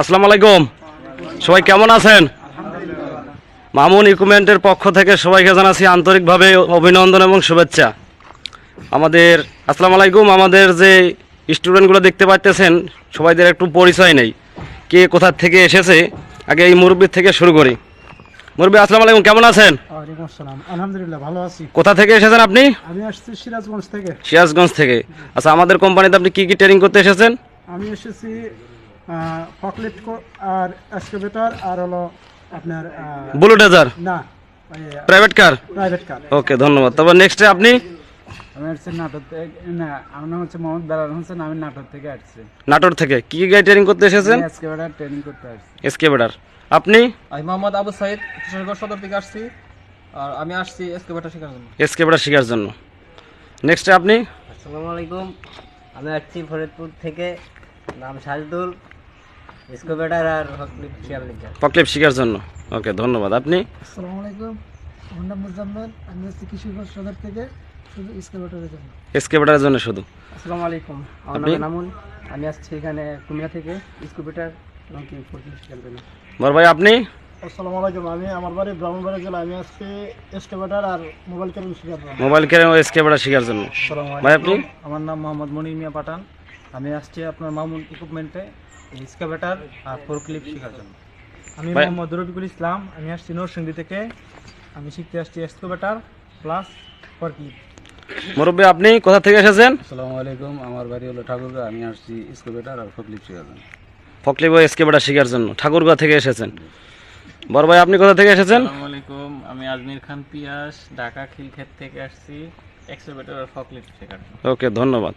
আসসালামু আলাইকুম। সবাই কেমন আছেন? মামুন ইকুইপমেন্টের পক্ষ থেকে সবাইকে জানাচ্ছি আন্তরিকভাবে অভিনন্দন এবং শুভেচ্ছা। আমাদের আসসালামু আলাইকুম আমাদের যে স্টুডেন্টগুলো দেখতে পাচ্তেছেন সবাইদের একটু পরিচয় নেই। কে কোথা থেকে এসেছে? আগে এই মুরব্বীর থেকে শুরু করি। মুরব্বী আসসালামু আলাইকুম কেমন আছেন? আলহামদুলিল্লাহ ভালো আছি। কোথা থেকে এসেছেন আপনি? আমি আসছি সিরাজগঞ্জ থেকে। সিরাজগঞ্জ থেকে। আচ্ছা আমাদের কোম্পানিতে আপনি কি কি ট্রেনিং করতে এসেছেন? আমি এসেছি ফকলেট আর এক্সকেভেটর আর হলো আপনার বুলুডেজার না প্রাইভেট কার প্রাইভেট কার ওকে ধন্যবাদ। তবে নেক্সটে আপনি? আমি আসছি নাটোর থেকে না আমার নাম হচ্ছে মোহাম্মদ বেলাল হোসেন আমি নাটোর থেকে আসছি। নাটোর থেকে? কি কি গাড়ি ট্রেনিং করতে এসেছেন? ট্রেনিং করতে আসছি। আপনি? আমি মোহাম্মদ আবু সাইদ কিশোরগঞ্জ সদর থেকে আসছি। আর আমি আসছি শেখার জন্য। শেখার জন্য। নেক্সটে আপনি? আসসালামু আলাইকুম। আমি আসছি ফরিদপুর থেকে নাম সাজদুল স্কোপেটার আর পকলিপ শেখার জন্য। ওকে ধন্যবাদ। আপনি? আসসালামু আলাইকুম। আমার নাম মুজাম্মেল। আমি আসছি কিশোরগঞ্জ সদর থেকে শুধু এক্সকেভেটরের জন্য। এসকে বেডারের জন্য শুধু? আসসালামু আলাইকুম। আমার নাম নামুন আমি আসছি এখানে কুমিল্লা থেকে স্কুপিটার এবং কি বড় ভাই আপনি? আসসালামু আলাইকুম। আমি আমার বাড়ি ব্রাহ্মণবাড়ি জেলা। আমি আসছি এক্সকেভেটর আর মোবাইল কেরিং শেখার মোবাইল কেন এসকে বেডার শেখার জন্য। ভাই আপনি? আমার নাম মোহাম্মদ মনির মিয়া পাঠান। আমি আসছি আপনার মামুন ইকুইপমেন্টে স্কেভেটার আর ফোর ক্লিপ শেখার জন্য। আমি মোহাম্মদ রবিকুল ইসলাম আমি আসছি নরসিংদী থেকে। আমি শিখতে আসছি এক্সকেভেটার প্লাস ফোর ক্লিপ মুরব্বী আপনি কোথা থেকে এসেছেন? আসসালামু আলাইকুম আমার বাড়ি হলো ঠাকুরগা আমি আসছি স্কোপেটার আর ফকলিপ শেখাবেন ফকলিপ ও এসকে শেখার জন্য। ঠাকুরগাঁ থেকে এসেছেন। বড় ভাই আপনি কোথা থেকে এসেছেন? আসসালামু আলাইকুম আমি আজমির খান পিয়াস ঢাকা খিলক্ষেত থেকে আসছি এক্সোভেটর আর ফকলিফট শেখার জন্য। ওকে ধন্যবাদ।